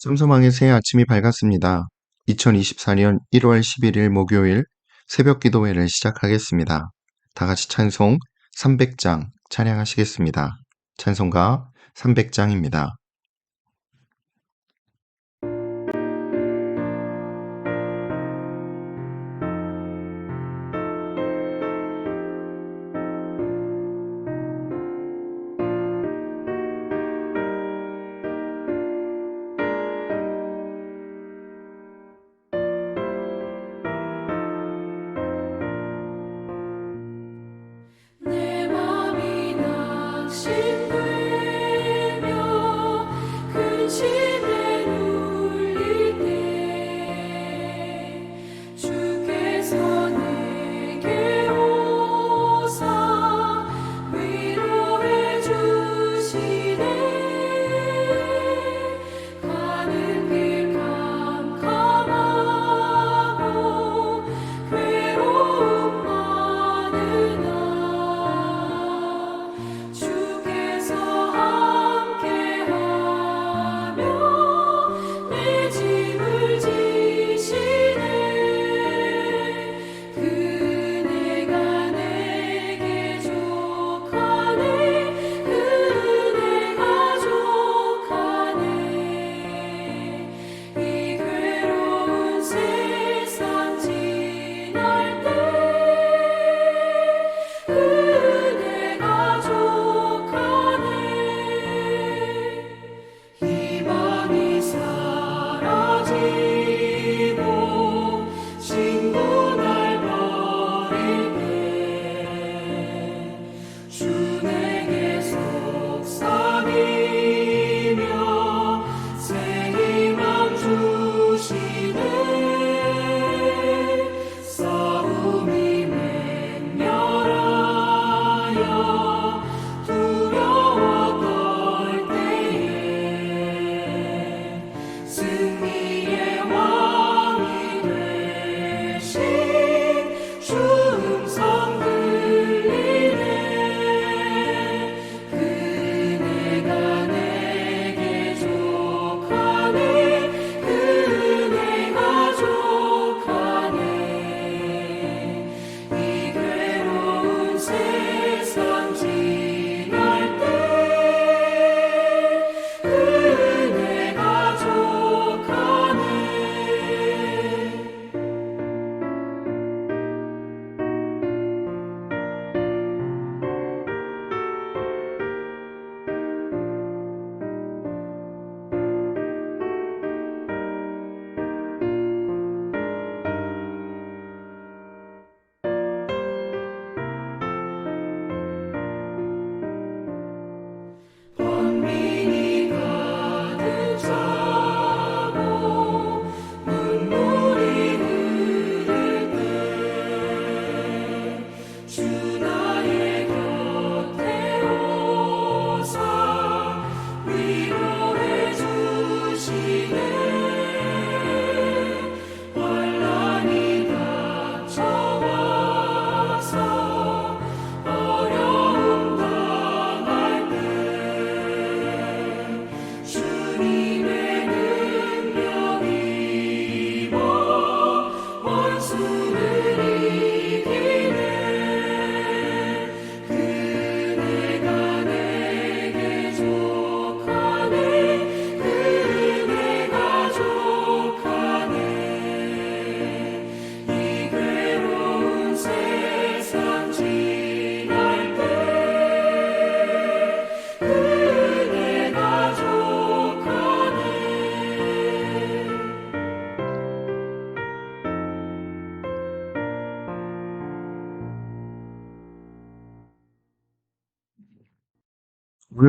씀씀하게 새 아침이 밝았습니다. 2024년 1월 11일 목요일 새벽 기도회를 시작하겠습니다. 다 같이 찬송 300장 찬양하시겠습니다. 찬송가 300장입니다.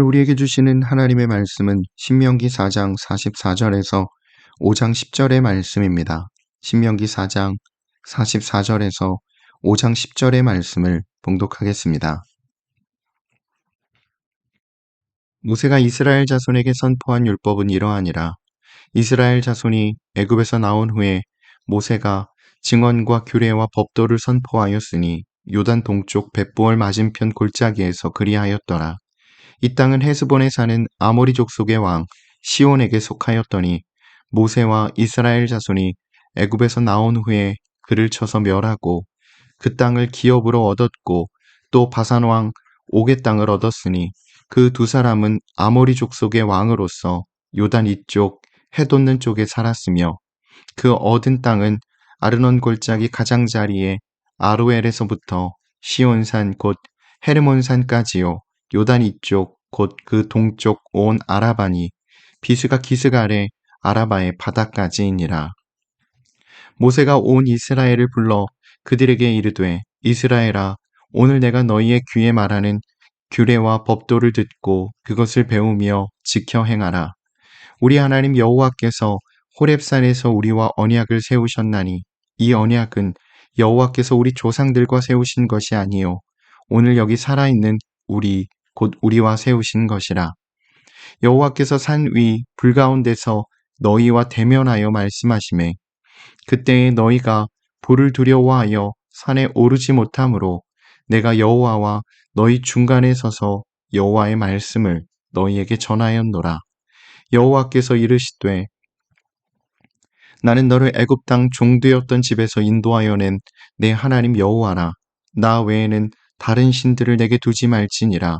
오늘 우리에게 주시는 하나님의 말씀은 신명기 4장 44절에서 5장 10절의 말씀입니다. 신명기 4장 44절에서 5장 10절의 말씀을 봉독하겠습니다. 모세가 이스라엘 자손에게 선포한 율법은 이러하니라. 이스라엘 자손이 애굽에서 나온 후에 모세가 증언과 규례와 법도를 선포하였으니 요단 동쪽 벳부얼 맞은편 골짜기에서 그리하였더라. 이 땅은 헤스본에 사는 아모리 족 속의 왕 시온에게 속하였더니 모세와 이스라엘 자손이 애굽에서 나온 후에 그를 쳐서 멸하고 그 땅을 기업으로 얻었고 또 바산 왕 옥의 땅을 얻었으니 그 두 사람은 아모리 족속의 왕으로서 요단 이쪽 해 돋는 쪽에 살았으며 그 얻은 땅은 아르논 골짜기 가장자리에 아로엘에서부터 시온산 곧 헤르몬산까지요 요단 이쪽 곧 그 동쪽 온 아라바니 비스가 기슭 아래 아라바의 바다까지이니라. 모세가 온 이스라엘을 불러 그들에게 이르되 이스라엘아 오늘 내가 너희의 귀에 말하는 규례와 법도를 듣고 그것을 배우며 지켜 행하라. 우리 하나님 여호와께서 호렙산에서 우리와 언약을 세우셨나니 이 언약은 여호와께서 우리 조상들과 세우신 것이 아니요 오늘 여기 살아있는 우리 곧 우리와 세우신 것이라. 여호와께서 산 위 불가운데서 너희와 대면하여 말씀하심에 그때에 너희가 불을 두려워하여 산에 오르지 못하므로 내가 여호와와 너희 중간에 서서 여호와의 말씀을 너희에게 전하였노라. 여호와께서 이르시되 나는 너를 애굽 땅 종되었던 집에서 인도하여 낸 내 하나님 여호와라. 나 외에는 다른 신들을 내게 두지 말지니라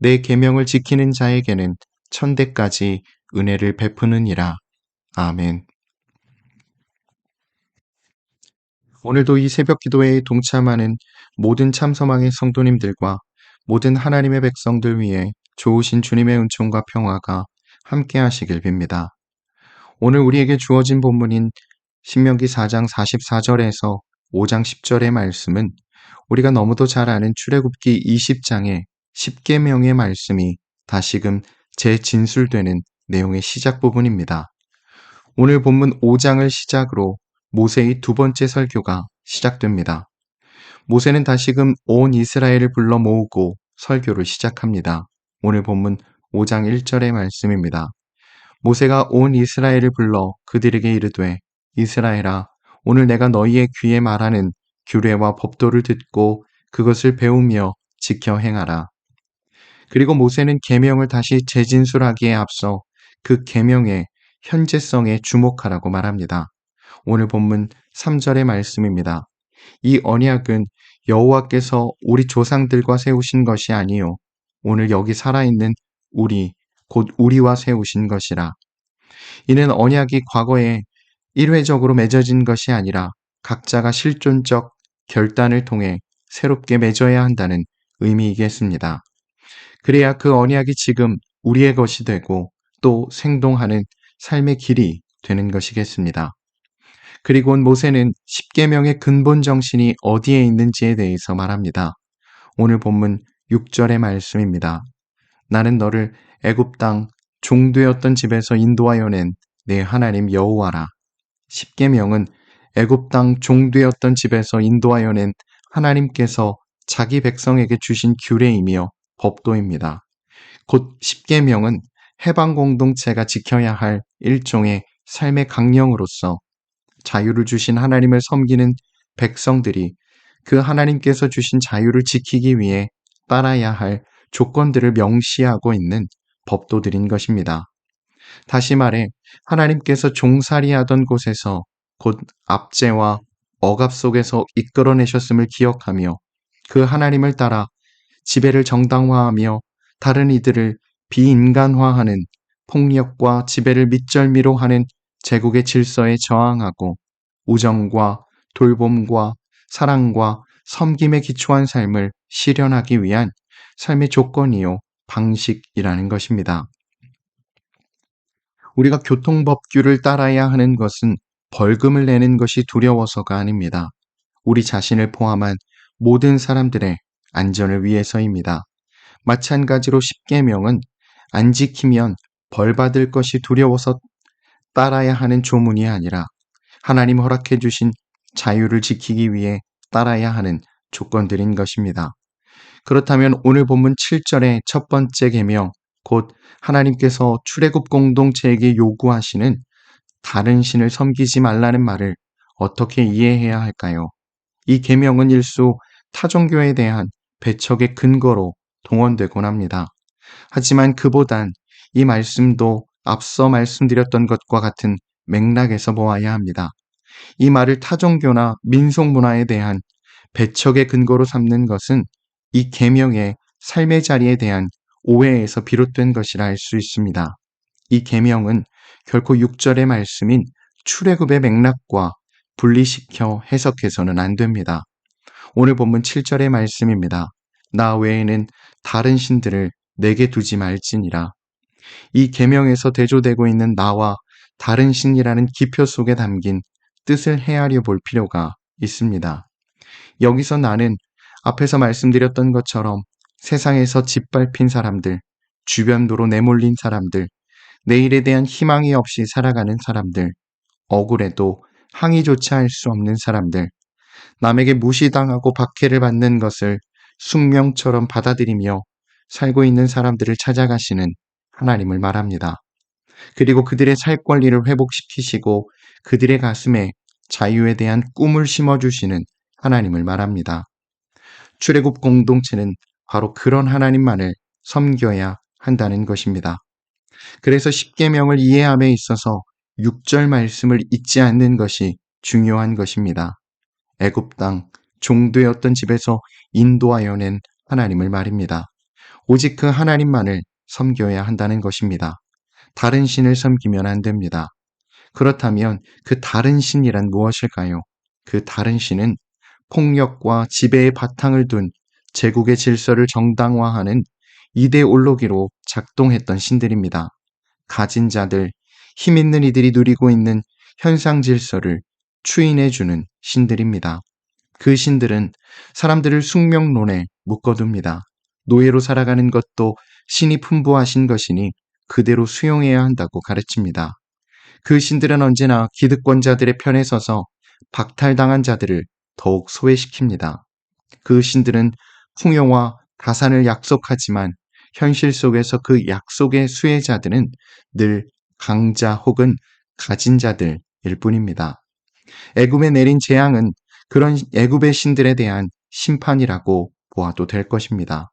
내 계명을 지키는 자에게는 천대까지 은혜를 베푸느니라. 아멘. 오늘도 이 새벽 기도회에 동참하는 모든 참서망의 성도님들과 모든 하나님의 백성들 위해 좋으신 주님의 은총과 평화가 함께 하시길 빕니다. 오늘 우리에게 주어진 본문인 신명기 4장 44절에서 5장 10절의 말씀은 우리가 너무도 잘 아는 출애굽기 20장의 10계명의 말씀이 다시금 재진술되는 내용의 시작 부분입니다. 오늘 본문 5장을 시작으로 모세의 두 번째 설교가 시작됩니다. 모세는 다시금 온 이스라엘을 불러 모으고 설교를 시작합니다. 오늘 본문 5장 1절의 말씀입니다. 모세가 온 이스라엘을 불러 그들에게 이르되 이스라엘아 오늘 내가 너희의 귀에 말하는 규례와 법도를 듣고 그것을 배우며 지켜 행하라. 그리고 모세는 계명을 다시 재진술하기에 앞서 그 계명의 현재성에 주목하라고 말합니다. 오늘 본문 3절의 말씀입니다. 이 언약은 여호와께서 우리 조상들과 세우신 것이 아니요 오늘 여기 살아있는 우리 곧 우리와 세우신 것이라. 이는 언약이 과거에 일회적으로 맺어진 것이 아니라 각자가 실존적 결단을 통해 새롭게 맺어야 한다는 의미이겠습니다. 그래야 그 언약이 지금 우리의 것이 되고 또 생동하는 삶의 길이 되는 것이겠습니다. 그리고 모세는 십계명의 근본 정신이 어디에 있는지에 대해서 말합니다. 오늘 본문 6절의 말씀입니다. 나는 너를 애굽 땅 종되었던 집에서 인도하여 낸 내 하나님 여호와라. 십계명은 애굽 땅 종되었던 집에서 인도하여 낸 하나님께서 자기 백성에게 주신 규례이며 법도입니다. 곧 십계명은 해방 공동체가 지켜야 할 일종의 삶의 강령으로서 자유를 주신 하나님을 섬기는 백성들이 그 하나님께서 주신 자유를 지키기 위해 따라야 할 조건들을 명시하고 있는 법도들인 것입니다. 다시 말해 하나님께서 종살이하던 곳에서 곧 압제와 억압 속에서 이끌어내셨음을 기억하며 그 하나님을 따라 지배를 정당화하며 다른 이들을 비인간화하는 폭력과 지배를 밑절미로 하는 제국의 질서에 저항하고 우정과 돌봄과 사랑과 섬김에 기초한 삶을 실현하기 위한 삶의 조건이요 방식이라는 것입니다. 우리가 교통법규를 따라야 하는 것은 벌금을 내는 것이 두려워서가 아닙니다. 우리 자신을 포함한 모든 사람들의 안전을 위해서입니다. 마찬가지로 십계명은 안 지키면 벌 받을 것이 두려워서 따라야 하는 조문이 아니라 하나님 허락해 주신 자유를 지키기 위해 따라야 하는 조건들인 것입니다. 그렇다면 오늘 본문 7절의 첫 번째 계명, 곧 하나님께서 출애굽 공동체에게 요구하시는 다른 신을 섬기지 말라는 말을 어떻게 이해해야 할까요? 이 계명은 일수 타종교에 대한 배척의 근거로 동원되곤 합니다. 하지만 그보단 이 말씀도 앞서 말씀드렸던 것과 같은 맥락에서 보아야 합니다. 이 말을 타종교나 민속 문화에 대한 배척의 근거로 삼는 것은 이 계명의 삶의 자리에 대한 오해에서 비롯된 것이라 할 수 있습니다. 이 계명은 결코 6절의 말씀인 출애굽의 맥락과 분리시켜 해석해서는 안 됩니다. 오늘 본문 7절의 말씀입니다. 나 외에는 다른 신들을 내게 두지 말지니라. 이 계명에서 대조되고 있는 나와 다른 신이라는 기표 속에 담긴 뜻을 헤아려 볼 필요가 있습니다. 여기서 나는 앞에서 말씀드렸던 것처럼 세상에서 짓밟힌 사람들, 주변도로 내몰린 사람들, 내일에 대한 희망이 없이 살아가는 사람들, 억울해도 항의조차 할 수 없는 사람들, 남에게 무시당하고 박해를 받는 것을 숙명처럼 받아들이며 살고 있는 사람들을 찾아가시는 하나님을 말합니다. 그리고 그들의 살 권리를 회복시키시고 그들의 가슴에 자유에 대한 꿈을 심어주시는 하나님을 말합니다. 출애굽 공동체는 바로 그런 하나님만을 섬겨야 한다는 것입니다. 그래서 십계명을 이해함에 있어서 6절 말씀을 잊지 않는 것이 중요한 것입니다. 애굽 땅 종되었던 집에서 인도하여 낸 하나님을 말입니다. 오직 그 하나님만을 섬겨야 한다는 것입니다. 다른 신을 섬기면 안 됩니다. 그렇다면 그 다른 신이란 무엇일까요? 그 다른 신은 폭력과 지배의 바탕을 둔 제국의 질서를 정당화하는 이데올로기로 작동했던 신들입니다. 가진 자들, 힘 있는 이들이 누리고 있는 현상 질서를 추인해주는 신들입니다. 그 신들은 사람들을 숙명론에 묶어둡니다. 노예로 살아가는 것도 신이 풍부하신 것이니 그대로 수용해야 한다고 가르칩니다. 그 신들은 언제나 기득권자들의 편에 서서 박탈당한 자들을 더욱 소외시킵니다. 그 신들은 풍요와 가산을 약속하지만 현실 속에서 그 약속의 수혜자들은 늘 강자 혹은 가진 자들일 뿐입니다. 애굽에 내린 재앙은 그런 애굽의 신들에 대한 심판이라고 보아도 될 것입니다.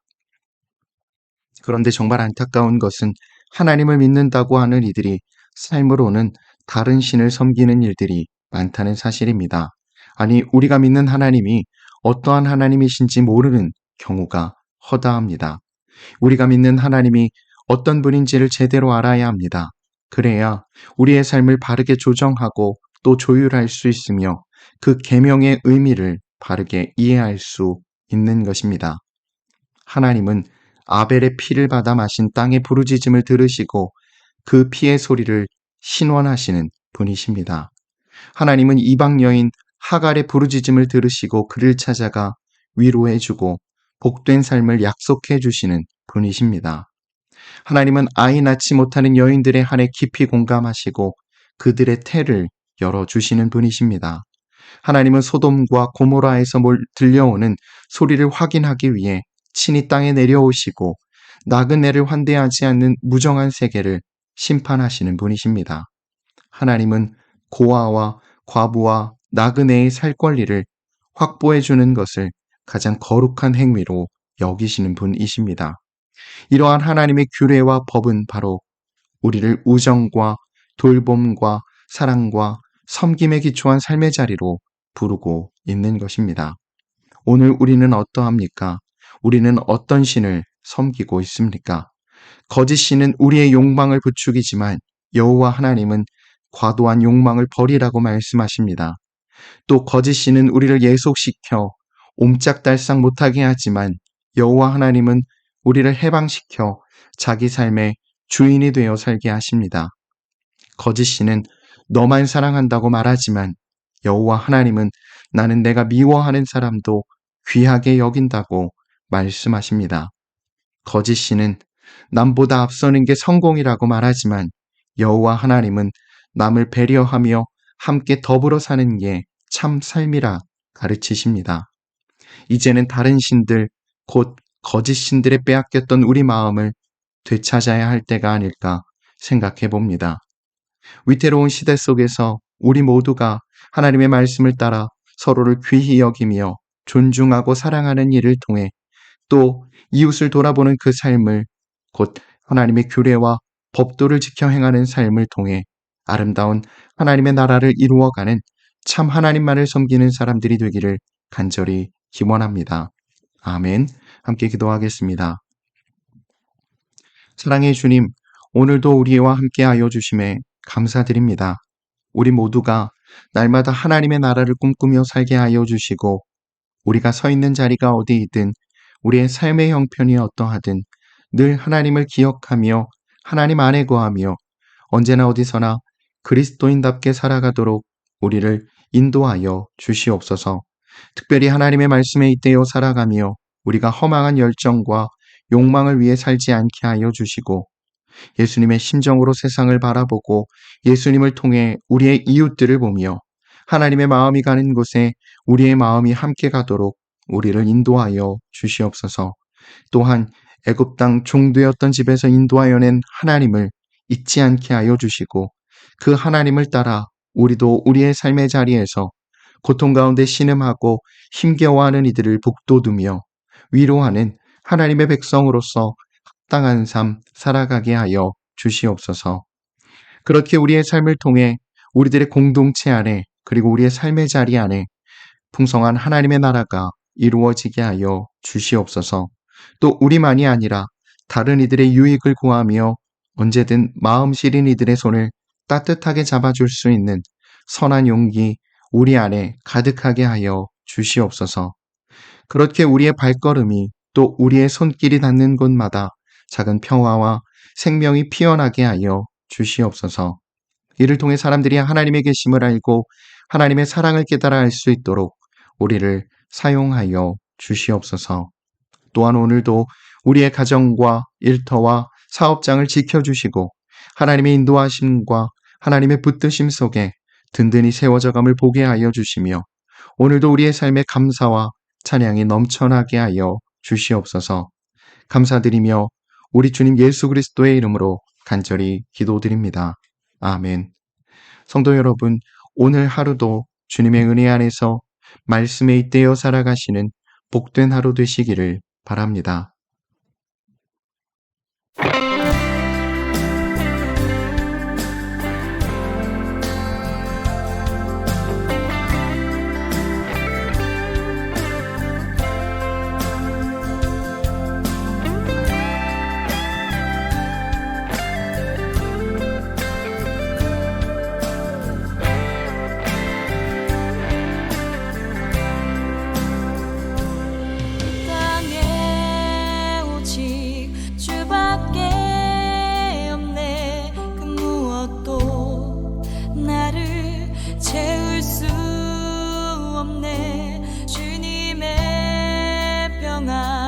그런데 정말 안타까운 것은 하나님을 믿는다고 하는 이들이 삶으로는 다른 신을 섬기는 일들이 많다는 사실입니다. 아니, 우리가 믿는 하나님이 어떠한 하나님이신지 모르는 경우가 허다합니다. 우리가 믿는 하나님이 어떤 분인지를 제대로 알아야 합니다. 그래야 우리의 삶을 바르게 조정하고 또 조율할 수 있으며 그 계명의 의미를 바르게 이해할 수 있는 것입니다. 하나님은 아벨의 피를 받아 마신 땅의 부르짖음을 들으시고 그 피의 소리를 신원하시는 분이십니다. 하나님은 이방 여인 하갈의 부르짖음을 들으시고 그를 찾아가 위로해 주고 복된 삶을 약속해 주시는 분이십니다. 하나님은 아이 낳지 못하는 여인들의 한에 깊이 공감하시고 그들의 태를 열어주시는 분이십니다. 하나님은 소돔과 고모라에서 들려오는 소리를 확인하기 위해 친히 땅에 내려오시고 나그네를 환대하지 않는 무정한 세계를 심판하시는 분이십니다. 하나님은 고아와 과부와 나그네의 살 권리를 확보해 주는 것을 가장 거룩한 행위로 여기시는 분이십니다. 이러한 하나님의 규례와 법은 바로 우리를 우정과 돌봄과 사랑과 섬김에 기초한 삶의 자리로 부르고 있는 것입니다. 오늘 우리는 어떠합니까? 우리는 어떤 신을 섬기고 있습니까? 거짓 신은 우리의 욕망을 부추기지만 여호와 하나님은 과도한 욕망을 버리라고 말씀하십니다. 또 거짓 신은 우리를 예속시켜 옴짝달싹 못하게 하지만 여호와 하나님은 우리를 해방시켜 자기 삶의 주인이 되어 살게 하십니다. 거짓 신은 너만 사랑한다고 말하지만 여호와 하나님은 나는 내가 미워하는 사람도 귀하게 여긴다고 말씀하십니다. 거짓 신은 남보다 앞서는 게 성공이라고 말하지만 여호와 하나님은 남을 배려하며 함께 더불어 사는 게 참 삶이라 가르치십니다. 이제는 다른 신들, 곧 거짓 신들에 빼앗겼던 우리 마음을 되찾아야 할 때가 아닐까 생각해 봅니다. 위태로운 시대 속에서 우리 모두가 하나님의 말씀을 따라 서로를 귀히 여기며 존중하고 사랑하는 일을 통해 또 이웃을 돌아보는 그 삶을 곧 하나님의 규례와 법도를 지켜 행하는 삶을 통해 아름다운 하나님의 나라를 이루어가는 참 하나님만을 섬기는 사람들이 되기를 간절히 기원합니다. 아멘. 함께 기도하겠습니다. 사랑의 주님, 오늘도 우리와 함께하여 주심에 감사드립니다. 우리 모두가 날마다 하나님의 나라를 꿈꾸며 살게 하여 주시고 우리가 서 있는 자리가 어디이든 우리의 삶의 형편이 어떠하든 늘 하나님을 기억하며 하나님 안에 거하며 언제나 어디서나 그리스도인답게 살아가도록 우리를 인도하여 주시옵소서. 특별히 하나님의 말씀에 잇대어 살아가며 우리가 허망한 열정과 욕망을 위해 살지 않게 하여 주시고 예수님의 심정으로 세상을 바라보고 예수님을 통해 우리의 이웃들을 보며 하나님의 마음이 가는 곳에 우리의 마음이 함께 가도록 우리를 인도하여 주시옵소서. 또한 애굽 땅 종되었던 집에서 인도하여 낸 하나님을 잊지 않게 하여 주시고 그 하나님을 따라 우리도 우리의 삶의 자리에서 고통 가운데 신음하고 힘겨워하는 이들을 북돋우며 위로하는 하나님의 백성으로서 합당한 삶 살아가게 하여 주시옵소서. 그렇게 우리의 삶을 통해 우리들의 공동체 안에 그리고 우리의 삶의 자리 안에 풍성한 하나님의 나라가 이루어지게 하여 주시옵소서. 또 우리만이 아니라 다른 이들의 유익을 구하며 언제든 마음 시린 이들의 손을 따뜻하게 잡아줄 수 있는 선한 용기 우리 안에 가득하게 하여 주시옵소서. 그렇게 우리의 발걸음이 또 우리의 손길이 닿는 곳마다 작은 평화와 생명이 피어나게 하여 주시옵소서. 이를 통해 사람들이 하나님의 계심을 알고 하나님의 사랑을 깨달아 알 수 있도록 우리를 사용하여 주시옵소서. 또한 오늘도 우리의 가정과 일터와 사업장을 지켜주시고 하나님의 인도하심과 하나님의 붙드심 속에 든든히 세워져감을 보게 하여 주시며 오늘도 우리의 삶에 감사와 찬양이 넘쳐나게 하여 주시옵소서. 감사드리며 우리 주님 예수 그리스도의 이름으로 간절히 기도드립니다. 아멘. 성도 여러분, 오늘 하루도 주님의 은혜 안에서 말씀에 잇대어 살아가시는 복된 하루 되시기를 바랍니다. 없네. 주님의 평안.